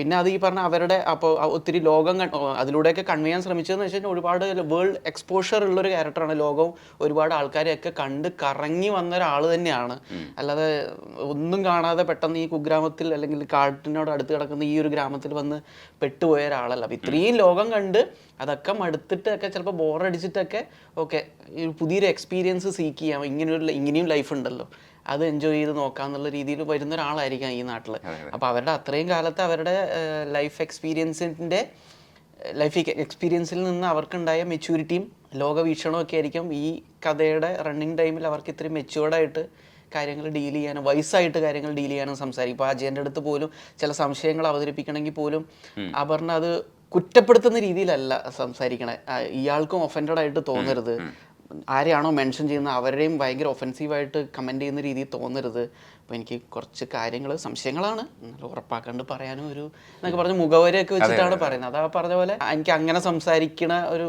പിന്നെ അത് ഈ പറഞ്ഞ അവരുടെ അപ്പോൾ ഒത്തിരി ലോകം അതിലൂടെയൊക്കെ കൺവേ ചെയ്യാൻ ശ്രമിച്ചതെന്ന് വെച്ച് കഴിഞ്ഞാൽ ഒരുപാട് വേൾഡ് എക്സ്പോഷർ ഉള്ളൊരു ക്യാരക്ടറാണ് ലോകവും. ഒരുപാട് ആൾക്കാരെയൊക്കെ കണ്ട് കറങ്ങി വന്ന ഒരാൾ തന്നെയാണ്. അല്ലാതെ ഒന്നും കാണാതെ പെട്ടെന്ന് ഈ കുഗ്രാമത്തിൽ അല്ലെങ്കിൽ കാട്ടിനോട് അടുത്ത് കിടക്കുന്ന ഈ ഒരു ഗ്രാമത്തിൽ വന്ന് പെട്ടുപോയ ഒരാളല്ല. അപ്പം ഇത്രയും ലോകം കണ്ട് അതൊക്കെ മടുത്തിട്ടൊക്കെ ചിലപ്പോൾ ബോറടിച്ചിട്ടൊക്കെ ഓക്കെ പുതിയൊരു എക്സ്പീരിയൻസ് സീക്ക് ചെയ്യാം. ഇങ്ങനെയൊരു ഇങ്ങനെയും ലൈഫ് ഉണ്ടല്ലോ. അത് എൻജോയ് ചെയ്ത് നോക്കാന്നുള്ള രീതിയിൽ വരുന്ന ഒരാളായിരിക്കാം ഈ നാട്ടിൽ അപ്പോൾ അവരുടെ അത്രയും കാലത്ത് അവരുടെ ലൈഫ് എക്സ്പീരിയൻസിന്റെ ലൈഫ് എക്സ്പീരിയൻസിൽ നിന്ന് അവർക്കുണ്ടായ മെച്യൂരിറ്റിയും ലോകവീക്ഷണവും ഒക്കെ ആയിരിക്കും ഈ കഥയുടെ റണ്ണിങ് ടൈമിൽ അവർക്ക് ഇത്രയും മെച്യൂർഡായിട്ട് കാര്യങ്ങൾ ഡീൽ ചെയ്യാനും വയസ്സായിട്ട് കാര്യങ്ങൾ ഡീൽ ചെയ്യാനും സംസാരിക്കും. ഇപ്പോൾ അജയന്റെ അടുത്ത് പോലും ചില സംശയങ്ങൾ അവതരിപ്പിക്കണമെങ്കിൽ പോലും അപർണ അത് കുറ്റപ്പെടുത്തുന്ന രീതിയിലല്ല സംസാരിക്കണേ. ഇയാൾക്കും ഒഫൻഡഡ് ആയിട്ട് തോന്നരുത്. ആരെയാണോ മെൻഷൻ ചെയ്യുന്നത് അവരെയും ഭയങ്കര ഒഫൻസീവായിട്ട് കമന്റ് ചെയ്യുന്ന രീതിയിൽ തോന്നരുത്. അപ്പോൾ എനിക്ക് കുറച്ച് കാര്യങ്ങൾ സംശയങ്ങളാണ്. ഉറപ്പാക്കാണ്ട് പറയാനും ഒരു എന്നൊക്കെ പറഞ്ഞ് മുഖവരെയൊക്കെ വെച്ചിട്ടാണ് പറയുന്നത്. അതാ പറഞ്ഞ പോലെ എനിക്ക് അങ്ങനെ സംസാരിക്കണ ഒരു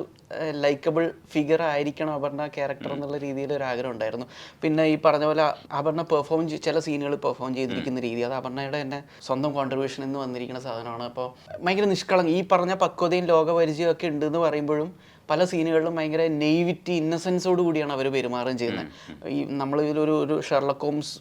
ലൈക്കബിൾ ഫിഗർ ആയിരിക്കണം അപർണ ക്യാരക്ടർ എന്നുള്ള രീതിയിൽ ഒരു ആഗ്രഹം ഉണ്ടായിരുന്നു. പിന്നെ ഈ പറഞ്ഞ പോലെ അപർണ പെർഫോം ചില സീനുകൾ പെർഫോം ചെയ്തിരിക്കുന്ന രീതി. അത് അപർണയുടെ തന്നെ സ്വന്തം കോൺട്രിബ്യൂഷൻ എന്ന് വന്നിരിക്കുന്ന സാധനമാണ്. അപ്പോൾ ഭയങ്കര നിഷ്കളം ഈ പറഞ്ഞ പക്വതയും ലോകപരിചയം ഒക്കെ ഉണ്ട് എന്ന് പറയുമ്പോഴും പല സീനുകളിലും ഭയങ്കര നെയ്വിറ്റി ഇന്നസെൻസോട് കൂടിയാണ് അവർ പെരുമാറുകയും ചെയ്യുന്നത്. ഈ നമ്മളിതിലൊരു ഒരു ഷെർലക് ഹോംസ്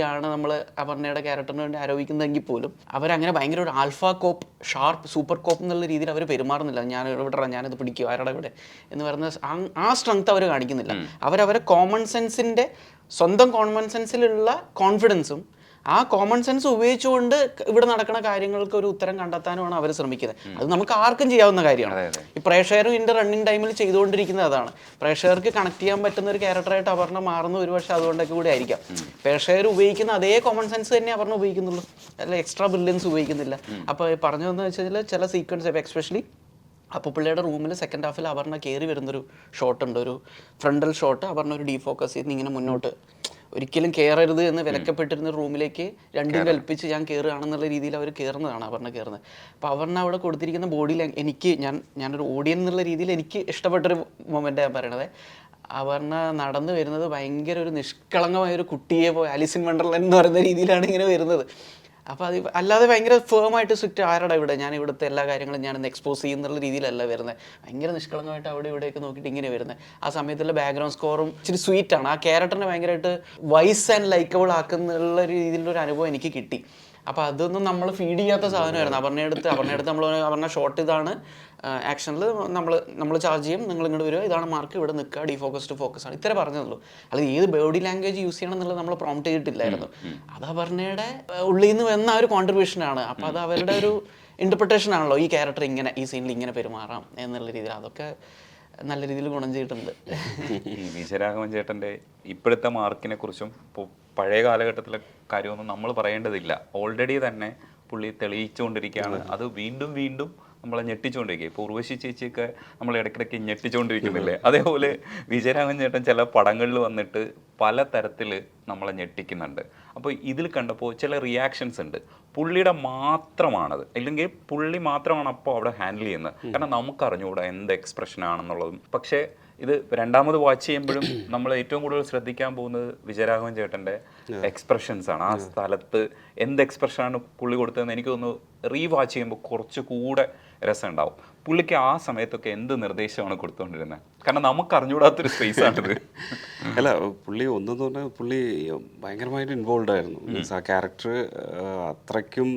പരിപാടിയാണ് നമ്മൾ അപർണയുടെ ക്യാരക്ടറിന് വേണ്ടി ആരോപിക്കുന്നതെങ്കിൽ പോലും അവരങ്ങനെ ഭയങ്കര ഒരു alpha cop sharp super cop എന്നുള്ള രീതിയിൽ അവർ പെരുമാറുന്നില്ല. ഞാൻ ഇവിടെ ഞാനിത് പിടിക്കും ആരുടെ ഇവിടെ എന്ന് പറയുന്ന ആ- ആ സ്ട്രെങ്ത് അവർ കാണിക്കുന്നില്ല. അവരവരെ കോമൺ സെൻസിന്റെ സ്വന്തം കോമൺ സെൻസിലുള്ള കോൺഫിഡൻസും ആ കോമൺ സെൻസ് ഉപയോഗിച്ചുകൊണ്ട് ഇവിടെ നടക്കുന്ന കാര്യങ്ങൾക്ക് ഒരു ഉത്തരം കണ്ടെത്താനുമാണ് അവർ ശ്രമിക്കുന്നത്. അത് നമുക്ക് ആർക്കും ചെയ്യാവുന്ന കാര്യമാണ്. ഈ പ്രേക്ഷകരും ഇതിന്റെ റണ്ണിങ് ടൈമിൽ ചെയ്തുകൊണ്ടിരിക്കുന്നത് അതാണ്. പ്രേക്ഷകർക്ക് കണക്ട് ചെയ്യാൻ പറ്റുന്ന ഒരു ക്യാരക്ടറായിട്ട് അപർണ മാറുന്ന ഒരു പക്ഷേ അതുകൊണ്ടൊക്കെ കൂടി ആയിരിക്കാം. പ്രേക്ഷകർ ഉപയോഗിക്കുന്ന അതേ കോമൺ സെൻസ് തന്നെ അപർണ ഉപയോഗിക്കുന്നുള്ളൂ. അല്ല എക്സ്ട്രാ ബ്രില്യൻസ് ഉപയോഗിക്കുന്നില്ല. അപ്പോൾ പറഞ്ഞു വന്നു വെച്ചാൽ ചില സീക്വൻസ് എക്സ്പെഷ്യലി അപ്പോൾ പിള്ളേരുടെ റൂമിൽ സെക്കൻഡ് ഹാഫിൽ അപർണ കയറി വരുന്നൊരു ഷോട്ട് ഉണ്ട്. ഒരു ഫ്രണ്ടൽ ഷോട്ട് അപർണ ഒരു ഡീഫോക്കസ് ചെയ്ത് ഇങ്ങനെ മുന്നോട്ട് ഒരിക്കലും കയറരുത് എന്ന് വിലക്കപ്പെട്ടിരുന്ന റൂമിലേക്ക് രണ്ടും കൽപ്പിച്ച് ഞാൻ കയറുകയാണെന്നുള്ള രീതിയിൽ അവർ കയറുന്നതാണ് അപർണ കയറുന്നത് അപ്പോൾ അപർണ അവിടെ കൊടുത്തിരിക്കുന്ന ബോഡി എനിക്ക് ഞാൻ ഞാനൊരു ഓഡിയൻ എന്നുള്ള രീതിയിൽ എനിക്ക് ഇഷ്ടപ്പെട്ടൊരു മൊമെന്റ് ഞാൻ പറയണത്. അപർണ നടന്നു വരുന്നത് ഭയങ്കര ഒരു നിഷ്കളങ്കമായ ഒരു കുട്ടിയെ പോയി ആലിസിൻ വണ്ടർലാൻഡ് എന്ന് പറയുന്ന രീതിയിലാണ് ഇങ്ങനെ വരുന്നത്. അപ്പോൾ അത് അല്ലാതെ ഭയങ്കര ഫേമായിട്ട് സ്ട്രിക്റ്റ് ആരടാ ഇവിടെ? ഞാൻ ഇവിടുത്തെ എല്ലാ കാര്യങ്ങളും ഞാനൊന്ന് എക്സ്പോസ് ചെയ്യുന്നുള്ള രീതിയിലല്ല വരുന്നത് ഭയങ്കര നിഷ്കളങ്കമായിട്ട് അവിടെ ഇവിടെയൊക്കെ നോക്കിയിട്ട് ഇങ്ങനെ വരുന്നത് ആ സമയത്തുള്ള ബാക്ക്ഗ്രൗണ്ട് സ്കോറും ഇച്ചിരി സ്വീറ്റാണ് ആ ക്യാരക്ടറിനെ ഭയങ്കരമായിട്ട് വൈസ് ആൻഡ് ലൈക്കബിൾ ആക്കുന്നുള്ള രീതിയിലുള്ള ഒരു അനുഭവം എനിക്ക് കിട്ടി. അപ്പോൾ അതൊന്നും നമ്മൾ ഫീഡ് ചെയ്യാത്ത സാധനമായിരുന്നു. അവരുടെ അടുത്ത് അവരുടെ അടുത്ത് നമ്മൾ അപർണ ഷോട്ട് ഇതാണ് ആക്ഷനിൽ നമ്മൾ നമ്മൾ ചാർജ് ചെയ്യും നിങ്ങൾ ഇങ്ങോട്ട് വരിക. ഇതാണ് മാർക്ക് ഇവിടെ നിൽക്കുക. ഡീഫോക്കസ് ടു ഫോക്കസ് ആണ്. ഇത്ര പറഞ്ഞതുള്ളൂ അല്ലെങ്കിൽ ഏത് ബോഡി ലാംഗ്വേജ് യൂസ് ചെയ്യണം എന്നുള്ളത് നമ്മൾ പ്രോംപ്റ്റ് ചെയ്തിട്ടില്ലായിരുന്നു. അത് അപർണയുടെ ഉള്ളിൽ നിന്ന് വന്ന ഒരു കോൺട്രിബ്യൂഷനാണ് അപ്പോൾ അത് അവരുടെ ഒരു ഇന്റർപ്രിട്ടേഷൻ ആണല്ലോ. ഈ ക്യാരക്ടർ ഇങ്ങനെ ഈ സീനിൽ ഇങ്ങനെ പെരുമാറാം എന്നുള്ള രീതിയിൽ. അതൊക്കെ നല്ല രീതിയിൽ ഗുണം ചെയ്തിട്ടുണ്ട്. ഈ വിജയരാഘവൻ ചേട്ടന്റെ ഇപ്പോഴത്തെ മാർക്കിനെ കുറിച്ചും പഴയ കാലഘട്ടത്തിലെ കാര്യമൊന്നും നമ്മൾ പറയേണ്ടതില്ല. ഓൾറെഡി തന്നെ പുള്ളി തെളിയിച്ചുകൊണ്ടിരിക്കുകയാണ്. അത് വീണ്ടും വീണ്ടും നമ്മളെ ഞെട്ടിച്ചുകൊണ്ടിരിക്കുക. ഇപ്പോൾ ഉർവശി ചേച്ചിയൊക്കെ നമ്മൾ ഇടയ്ക്കിടയ്ക്ക് ഞെട്ടിച്ചുകൊണ്ടിരിക്കുന്നില്ലേ? അതേപോലെ വിജയരാഘവൻ ചേട്ടൻ ചില പടങ്ങളിൽ വന്നിട്ട് പല തരത്തിൽ നമ്മളെ ഞെട്ടിക്കുന്നുണ്ട്. അപ്പോൾ ഇതിൽ കണ്ടപ്പോൾ ചില റിയാക്ഷൻസ് ഉണ്ട്. പുള്ളിയുടെ മാത്രമാണത്. അല്ലെങ്കിൽ പുള്ളി മാത്രമാണ് അപ്പോൾ അവിടെ ഹാൻഡിൽ ചെയ്യുന്നത്. കാരണം നമുക്കറിഞ്ഞുകൂടാ എന്ത് എക്സ്പ്രഷൻ ആണെന്നുള്ളതും. പക്ഷേ ഇത് രണ്ടാമത് വാച്ച് ചെയ്യുമ്പോഴും നമ്മൾ ഏറ്റവും കൂടുതൽ ശ്രദ്ധിക്കാൻ പോകുന്നത് വിജയരാഘവൻ ചേട്ടന്റെ എക്സ്പ്രഷൻസ് ആണ്. ആ സ്ഥലത്ത് എന്ത് എക്സ്പ്രഷനാണ് പുള്ളി കൊടുത്തതെന്ന് എനിക്ക് തോന്നുന്നു റീ വാച്ച് ചെയ്യുമ്പോൾ കുറച്ചുകൂടെ രസം ഉണ്ടാവും. പുള്ളിക്ക് ആ സമയത്തൊക്കെ എന്ത് നിർദ്ദേശമാണ് കൊടുത്തുകൊണ്ടിരുന്നത് കാരണം നമുക്ക് അറിഞ്ഞുകൂടാത്തൊരു സ്പേസ് ആണിത് അല്ല പുള്ളി ഒന്നെന്ന് പറഞ്ഞാൽ പുള്ളി ഭയങ്കരമായിട്ട് ഇൻവോൾവ് ആയിരുന്നു. മീൻസ് ആ ക്യാരക്ടർ അത്രയ്ക്കും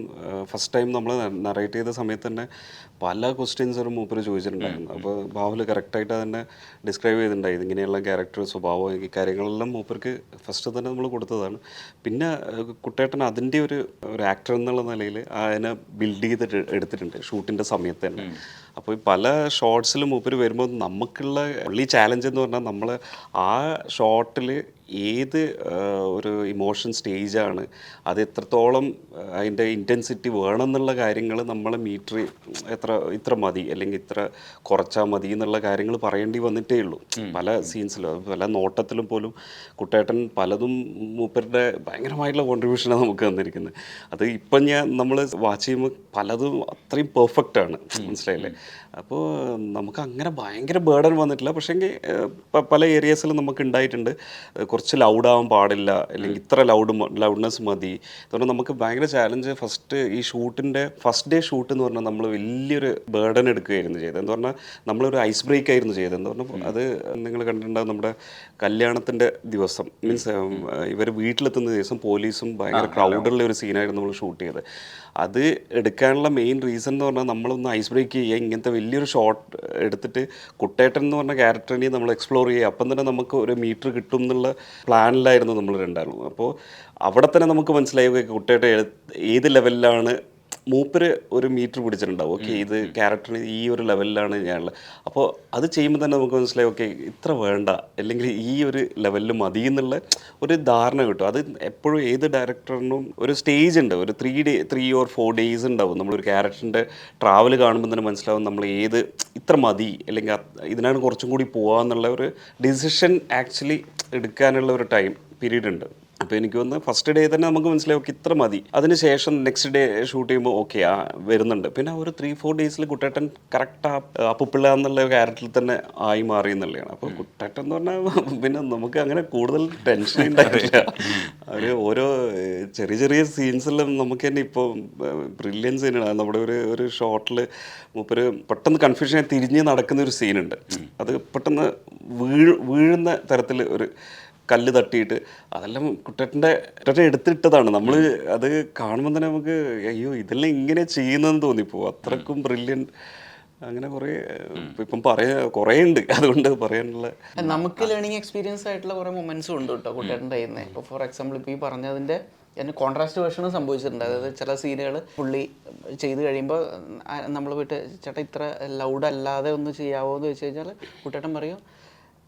ഫസ്റ്റ് ടൈം നമ്മൾ നറേറ്റ് ചെയ്ത സമയത്ത് തന്നെ പല ക്വസ്റ്റ്യൻസും മൂപ്പര് ചോദിച്ചിട്ടുണ്ടായിരുന്നു. അപ്പോൾ ബാഹുൽ കറക്റ്റായിട്ട് തന്നെ ഡിസ്ക്രൈബ് ചെയ്തിട്ടുണ്ടായി. ഇതിങ്ങനെയുള്ള ക്യാരക്ടർ സ്വഭാവം ഈ കാര്യങ്ങളെല്ലാം മൂപ്പർക്ക് ഫസ്റ്റ് തന്നെ നമ്മൾ കൊടുത്തതാണ്. പിന്നെ കുട്ടേട്ടൻ അതിന്റെ ഒരു ഒരു ആക്ടർ എന്നുള്ള നിലയിൽ അതിനെ ബിൽഡ് ചെയ്തിട്ട് എടുത്തിട്ടുണ്ട്. ഷൂട്ടിന്റെ സമയത്ത് തന്നെ. അപ്പോൾ ഈ പല ഷോർട്സിലും മൂപ്പര് വരുമ്പോൾ നമുക്കുള്ള ഉള്ളി ചാലഞ്ച് എന്ന് പറഞ്ഞാൽ നമ്മൾ ആ ഷോട്ടിൽ ഏത് ഒരു ഇമോഷൻ സ്റ്റേജാണ് അത് എത്രത്തോളം അതിന്റെ ഇന്റൻസിറ്റി വേണം എന്നുള്ള കാര്യങ്ങൾ നമ്മൾ മീറ്റർ എത്ര ഇത്ര മതി അല്ലെങ്കിൽ ഇത്ര കുറച്ചാൽ മതി എന്നുള്ള കാര്യങ്ങൾ പറയേണ്ടി വന്നിട്ടേ ഉള്ളൂ. പല സീൻസിലും പല നോട്ടത്തിലും പോലും കുട്ടേട്ടൻ പലതും മൂപ്പരുടെ ഭയങ്കരമായിട്ടുള്ള കോൺട്രിബ്യൂഷനാണ് നമുക്ക് തന്നിരിക്കുന്നത്. അത് ഇപ്പം ഞാൻ നമ്മൾ വാച്ച് ചെയ്യുമ്പോൾ പലതും അത്രയും പെർഫെക്റ്റ് ആണ്. മനസ്സിലായില്ലേ? അപ്പോൾ നമുക്ക് അങ്ങനെ ഭയങ്കര ബേർഡൻ വന്നിട്ടില്ല. പക്ഷേങ്കിൽ പല ഏരിയാസിലും നമുക്ക് ഉണ്ടായിട്ടുണ്ട്. കുറച്ച് ലൗഡാവാൻ പാടില്ല അല്ലെങ്കിൽ ഇത്ര ലൗഡ് ലൗഡ്നെസ് മതി. അതുകൊണ്ട് നമുക്ക് ഭയങ്കര ചാലഞ്ച് ഫസ്റ്റ് ഈ ഷൂട്ടിന്റെ ഫസ്റ്റ് ഡേ ഷൂട്ട് എന്ന് പറഞ്ഞാൽ നമ്മൾ വലിയൊരു ബേർഡൻ എടുക്കുകയായിരുന്നു ചെയ്തത്. എന്ന് പറഞ്ഞാൽ നമ്മളൊരു ഐസ് ബ്രേക്ക് ആയിരുന്നു ചെയ്തത്. എന്ന് പറഞ്ഞാൽ അത് നിങ്ങൾ കണ്ടിട്ടുണ്ടാകും നമ്മുടെ കല്യാണത്തിന്റെ ദിവസം. മീൻസ് ഇവർ വീട്ടിലെത്തുന്ന ദിവസം പോലീസും ഭയങ്കര ക്രൗഡുള്ള ഒരു സീനായിരുന്നു നമ്മൾ ഷൂട്ട് ചെയ്തത്. അത് എടുക്കാനുള്ള മെയിൻ റീസൺ എന്ന് പറഞ്ഞാൽ നമ്മളൊന്ന് ഐസ് ബ്രേക്ക് ചെയ്യുക ഇങ്ങനത്തെ വലിയൊരു ഷോട്ട് എടുത്തിട്ട് കുട്ടേട്ടൻ എന്ന് പറഞ്ഞ ക്യാരക്ടറിനെ നമ്മൾ എക്സ്പ്ലോർ ചെയ്യുക. അപ്പം തന്നെ നമുക്ക് ഒരു മീറ്റർ കിട്ടും എന്നുള്ള പ്ലാനിലായിരുന്നു നമ്മൾ രണ്ടാളും. അപ്പോൾ അവിടെ തന്നെ നമുക്ക് മനസ്സിലായി കുട്ടിയുടെ ഏത് ലെവലിലാണ് മൂപ്പര് ഒരു മീറ്റർ പിടിച്ചിട്ടുണ്ടാവും ഓക്കെ ഇത് ക്യാരക്ടറിന് ഈ ഒരു ലെവലിലാണ് ഞാനുള്ളത്. അപ്പോൾ അത് ചെയ്യുമ്പോൾ തന്നെ നമുക്ക് മനസ്സിലായി ഓക്കെ ഇത്ര വേണ്ട അല്ലെങ്കിൽ ഈ ഒരു ലെവലിൽ മതി എന്നുള്ള ഒരു ധാരണ കിട്ടും. അത് എപ്പോഴും ഏത് ഡയറക്ടറിനും ഒരു സ്റ്റേജ് ഉണ്ട്. ഒരു three day three or four days ഉണ്ടാവും. നമ്മളൊരു ക്യാരക്ടറിന്റെ ട്രാവൽ കാണുമ്പോൾ തന്നെ മനസ്സിലാവും നമ്മൾ ഏത് ഇത്ര മതി അല്ലെങ്കിൽ ഇതിനാണ് കുറച്ചും കൂടി പോകാമെന്നുള്ള ഒരു ഡിസിഷൻ ആക്ച്വലി എടുക്കാനുള്ള ഒരു ടൈം പീരീഡ് ഉണ്ട്. അപ്പോൾ എനിക്ക് വന്ന് ഫസ്റ്റ് ഡേ തന്നെ നമുക്ക് മനസ്സിലാവും ഇത്ര മതി. അതിനുശേഷം നെക്സ്റ്റ് ഡേ ഷൂട്ട് ചെയ്യുമ്പോൾ ഓക്കെ ആ വരുന്നുണ്ട്. പിന്നെ ഒരു ത്രീ ഫോർ ഡേയ്സിൽ കുട്ടേട്ടൻ കറക്റ്റ് ആ അപ്പുപ്പിള്ള എന്നുള്ള ക്യാരക്ടറിൽ തന്നെ ആയി മാറി എന്നുള്ളതാണ്. അപ്പോൾ കുട്ടേട്ടൻ എന്ന് പറഞ്ഞാൽ പിന്നെ നമുക്ക് അങ്ങനെ കൂടുതൽ ടെൻഷൻ ഉണ്ടായിട്ടില്ല അവർ ഓരോ ചെറിയ ചെറിയ സീൻസെല്ലാം നമുക്ക് തന്നെ ഇപ്പോൾ ബ്രില്യൻസ് സീനാണ് നമ്മുടെ ഒരു ഒരു ഷോട്ടിൽ മൂപ്പര് പെട്ടെന്ന് കൺഫ്യൂഷനെ തിരിഞ്ഞ് നടക്കുന്ന ഒരു സീനുണ്ട് അത് പെട്ടെന്ന് വീഴ് വീഴുന്ന തരത്തിൽ ഒരു കല്ല് തട്ടിയിട്ട് അതെല്ലാം കുട്ടേട്ടന്റെ കുട്ടേട്ടൻ എടുത്തിട്ടതാണ്. നമ്മൾ അത് കാണുമ്പോൾ തന്നെ നമുക്ക് അയ്യോ ഇതെല്ലാം ഇങ്ങനെ ചെയ്യുന്നതെന്ന് തോന്നിപ്പോവും അത്രക്കും ബ്രില്യന്റ് അങ്ങനെ കുറേ ഇപ്പം പറയാ കുറേ ഉണ്ട്. അതുകൊണ്ട് പറയാനുള്ള നമുക്ക് ലേണിംഗ് എക്സ്പീരിയൻസ് ആയിട്ടുള്ള കുറേ മൊമെന്റ്സും ഉണ്ട് കേട്ടോ കുട്ടേട്ടന്റെ കയ്യിൽ നിന്ന് ഇപ്പോൾ ഫോർ എക്സാമ്പിൾ ഇപ്പോൾ ഈ പറഞ്ഞതിന്റെ എന്നെ കോൺട്രാസ്റ്റ് വേർഷനും സംഭവിച്ചിട്ടുണ്ട്. അതായത് ചില സീനുകൾ പുള്ളി ചെയ്ത് കഴിയുമ്പോൾ നമ്മൾ പോയിട്ട് ചേട്ടാ ഇത്ര ലൗഡ് അല്ലാതെ ഒന്ന് ചെയ്യാവോ എന്ന് വെച്ച് കഴിഞ്ഞാൽ കുട്ടേട്ടൻ പറയും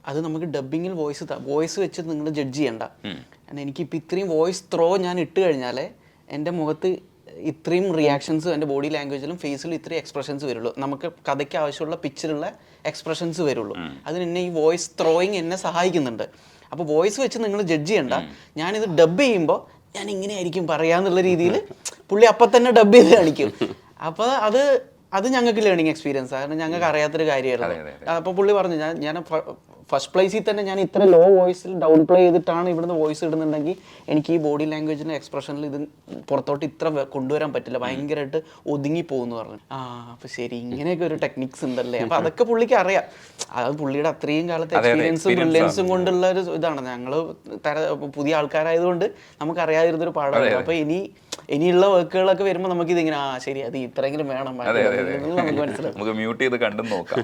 അത് നമുക്ക് ഡബിങ്ങിൽ വോയിസ് വോയിസ് വെച്ച് നിങ്ങൾ ജഡ്ജ് ചെയ്യണ്ട. കാരണം എനിക്കിപ്പോൾ ഇത്രയും വോയിസ് ത്രോ ഞാൻ ഇട്ട് കഴിഞ്ഞാൽ എന്റെ മുഖത്ത് ഇത്രയും റിയാക്ഷൻസ് എന്റെ ബോഡി ലാംഗ്വേജിലും ഫേസിലും ഇത്രയും എക്സ്പ്രഷൻസ് വരുള്ളൂ. നമുക്ക് കഥയ്ക്ക് ആവശ്യമുള്ള പിക്ചറുള്ള എക്സ്പ്രഷൻസ് വരുള്ളൂ. അതിന് എന്നെ ഈ വോയിസ് ത്രോയിങ് എന്നെ സഹായിക്കുന്നുണ്ട്. അപ്പോൾ വോയിസ് വെച്ച് നിങ്ങൾ ജഡ്ജ് ചെയ്യണ്ട. ഞാനിത് ഡബ് ചെയ്യുമ്പോൾ ഞാൻ ഇങ്ങനെയായിരിക്കും പറയാന്നുള്ള രീതിയിൽ പുള്ളി അപ്പം തന്നെ ഡബ് ചെയ്ത് കാണിക്കും. അപ്പോൾ അത് അത് ഞങ്ങൾക്ക് ലേണിംഗ് എക്സ്പീരിയൻസ് കാരണം ഞങ്ങൾക്ക് അറിയാത്തൊരു കാര്യമായിരുന്നു. അപ്പോൾ പുള്ളി പറഞ്ഞു ഞാൻ ഞാൻ ഫസ്റ്റ് പ്ലേസിൽ തന്നെ ഞാൻ ഇത്ര ലോ വോയിസിൽ ഡൗൺ പ്ലേ ചെയ്തിട്ടാണ് ഇവിടുന്ന് വോയിസ് ഇടുന്നുണ്ടെങ്കിൽ എനിക്ക് ഈ ബോഡി ലാംഗ്വേജിന്റെ എക്സ്പ്രഷനിൽ ഇത് പുറത്തോട്ട് ഇത്ര കൊണ്ടുവരാൻ പറ്റില്ല. ഭയങ്കരമായിട്ട് ഒതുങ്ങി പോകുന്നു പറഞ്ഞു. ആ അപ്പോൾ ശരി ഇങ്ങനെയൊക്കെ ഒരു ടെക്നിക്സ് ഉണ്ടല്ലേ? അപ്പോൾ അതൊക്കെ പുള്ളിക്ക് അറിയാം. അത് പുള്ളിയുടെ അത്രയും കാലത്തെ എക്സ്പീരിയൻസും ബ്രില്യൻസും കൊണ്ടുള്ള ഒരു ഇതാണ്. ഞങ്ങൾ തര പുതിയ ആൾക്കാരായതുകൊണ്ട് നമുക്ക് അറിയാതിരുന്നൊരു പാടാണ് അപ്പോൾ ഇനി ഇനിയുള്ള വർക്കുകളൊക്കെ വരുമ്പോൾ നമുക്ക് ഇതിങ്ങനെ ആ ശരി അത് ഇത്രയെങ്കിലും വേണം. നമുക്ക് മനസ്സിലാവും നമുക്ക് മ്യൂട്ട് ചെയ്ത് കണ്ടും നോക്കാം.